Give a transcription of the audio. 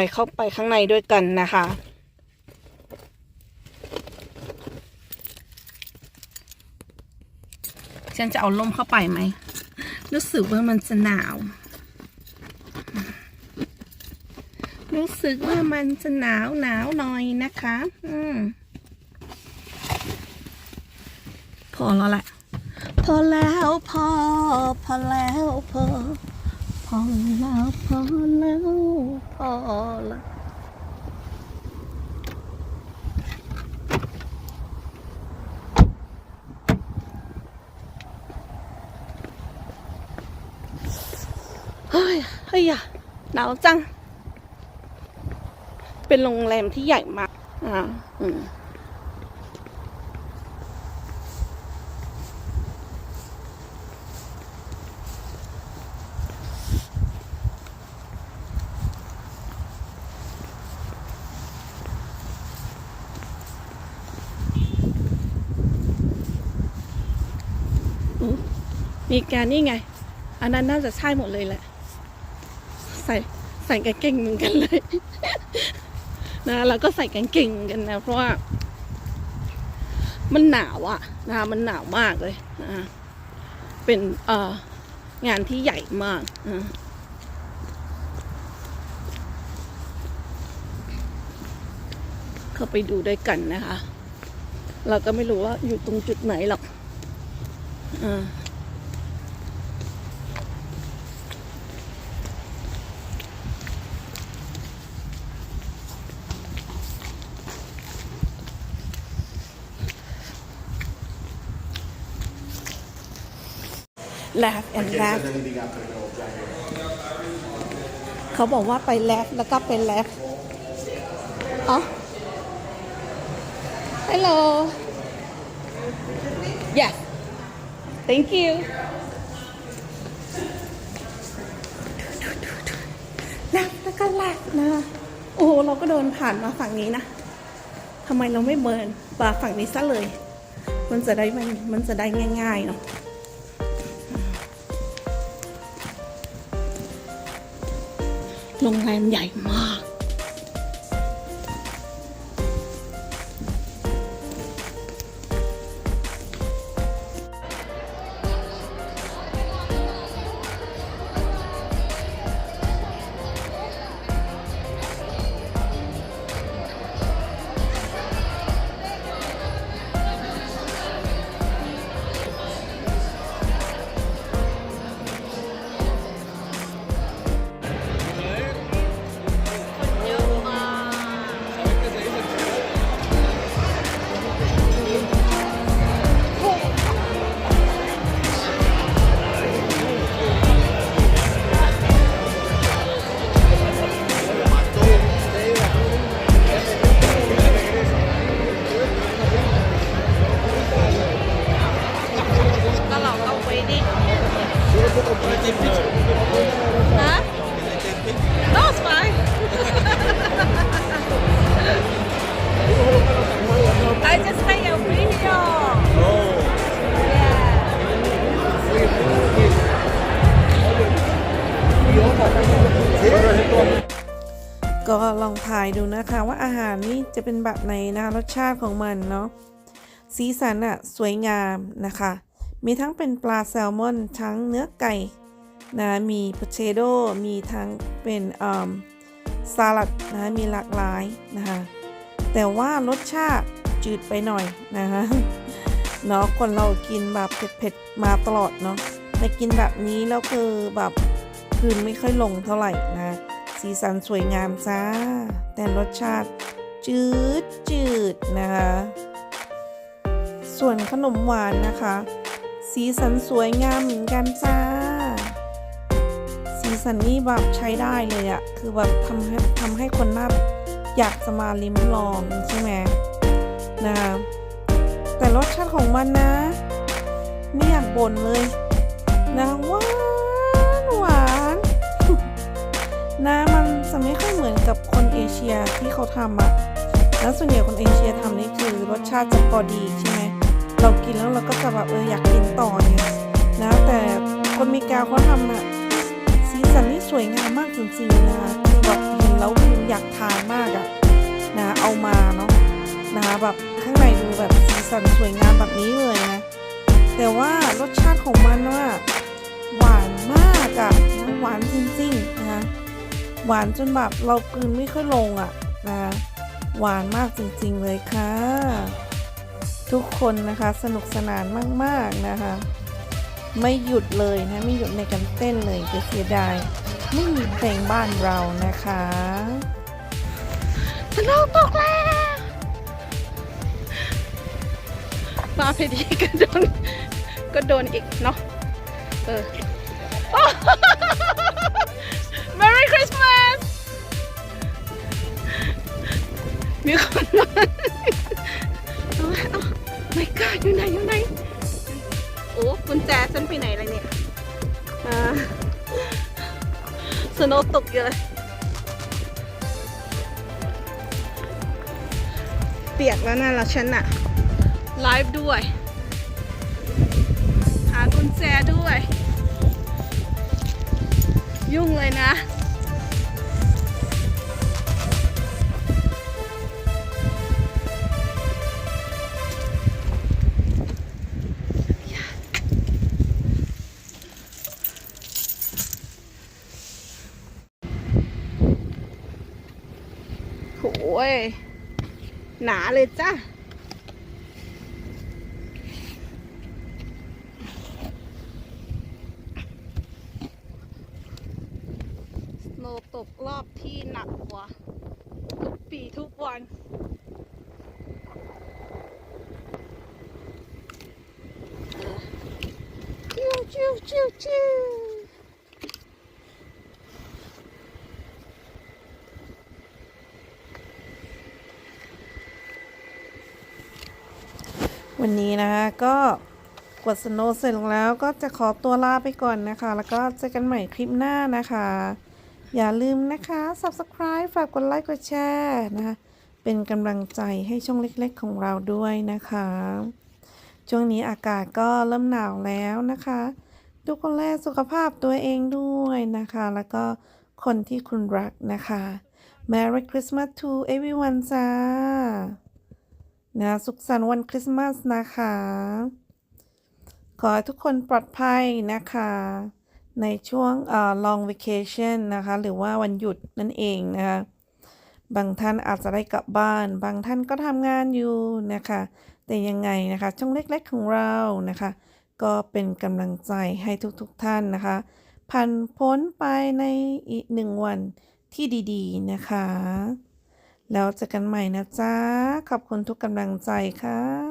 เดี๋ยวไปเข้าไปข้างในด้วยกันนะคะ ฉันจะเอาล่มเข้าไปไหม รู้สึกว่ามันจะหนาว รู้สึกว่ามันจะหนาวหนาวหน่อยนะคะ อืมพอแล้วแหละ พอแล้วพอ พอแล้วพอพ อแล้วพอแล้วพอแล้วเฮ้ยเฮ้ยอะหนาวจัง เป็นโรงแรมที่ใหญ่มากอ่าอืม มีแกนนี่ไง อันนั้นน่าจะใช่หมดเลยแหละ ใส่ใส่กางเกงเหมือนกันเลย นะแล้วก็ใส่กางเกงกันนะ เพราะว่า มันหนาวอะนะมันหนาวมากเลยนะเป็นเอ่องานที่ใหญ่มากนะเข้าไปดูด้วยกันนะคะ เราก็ไม่รู้ว่าอยู่ตรงจุดไหนหรอก อ่า left and left เขาบอกว่าไป left แล้วก็ไป left อ๋อ hello yes thank you left แล้วก็ left นะโอ้โหเราก็เดินผ่านมาฝั่งนี้นะทำไมเราไม่เบิร์นมาฝั่งนี้ซะเลย มันจะได้มันมันจะได้ง่ายๆเนาะ โรงแรมใหญ่มาก ก็ลองถ่ายดูนะคะว่าอาหารนี่จะเป็นแบบไหนนะรสชาติของมันเนาะสีสันอะสวยงามนะคะ มีทั้งเป็นปลาแซลมอน ทั้งเนื้อไก่นะมีพเ a โดมีทั้งเป็นอ่าสลัดนะมีหลากหลายนะคะแต่ว่ารสชาติจืดไปหน่อยนะคะเนาะคนเรากินแบบเผ็ดๆมาตลอดเนาะแต่กินแบบนี้แล้วคือแบบคืนไม่ค่อยลงเท่าไหร่นะ สีสันสวยงามจ้า แต่รสชาติจืดจืดนะคะ ส่วนขนมหวานนะคะ สีสันสวยงามเหมือนกันจ้า สีสันนี่แบบใช้ได้เลยอะคือแบบทำให้ทำให้คนน่าอยากจะมาลิ้มลองใช่ไหมนะคะแต่รสชาติของมันนะ ไม่อยากบ่นเลยนะหวา นะมันจะไม่ค่อยเหมือนกับคนเอเชียที่เขาทำอะแล้วส่วนใหญ่คนเอเชียทำนี่คือรสชาติจะพอดีใช่ไหมเรากินแล้วเราก็จะแบบเอออยากกินต่อเนี่ยนะแต่คนเมริกาเขาทำอะสีสันนี่สวยงามมากจริงๆนะคะคือแบบเห็นแล้วคืออยากทานมากอะนะเอามาเนาะนะคะแบบข้างในดูแบบสีสันสวยงามแบบนี้เลยนะ หวานจนแบบเรากลืนไม่ค่อยลงอะนะ หวานมากจริงๆเลยค่ะ ทุกคนนะคะสนุกสนานมากๆนะคะ ไม่หยุดเลยนะไม่หยุดในการเต้นเลยจะเสียดายไม่มีเพลงบ้านเรานะคะสโนว์ตกแล้วมาพอดีก็โดนก็โดนอีกเนาะเออ ตกเยอะเลยเปียกแล้วนะแล้วฉันอะไลฟ์ด้วย หากุญแจด้วย ยุ่งเลยนะ หนาเลยจ้ะสโนว์ตกรอบที่หนักกว่า ทุกปีทุกวันชิวชิวชิวชิว วันนี้นะคะก็กดสโนเสร็จแล้วก็จะขอตัวลาไปก่อนนะคะ แล้วก็เจอกันใหม่คลิปหน้านะคะ อย่าลืมนะคะ subscribe ฝากกดไลค์กดแชร์นะคะเป็นกำลังใจให้ช่องเล็กๆของเราด้วยนะคะ ช่วงนี้อากาศก็เริ่มหนาวแล้วนะคะดูคนแลสุขภาพตัวเองด้วยนะคะ แล้วก็คนที่คุณรักนะคะ Merry Christmas to everyone จ้า นะสุขสันต์วันคริสต์มาสนะคะ ขอให้ทุกคนปลอดภัยนะคะ ในช่วงเอ่อ long vacation นะคะ หรือว่าวันหยุดนั่นเองนะคะ บางท่านอาจจะได้กลับบ้าน บางท่านก็ทำงานอยู่นะคะ แต่ยังไงนะคะ ช่องเล็กๆของเรานะคะ ก็เป็นกำลังใจให้ทุกๆทท่านนะคะ ผ่านพ้นไปในอีกหนึ่งวันที่ดี ๆ นะคะ แล้วเจอกันใหม่นะจ๊ะ ขอบคุณทุกกำลังใจค่ะ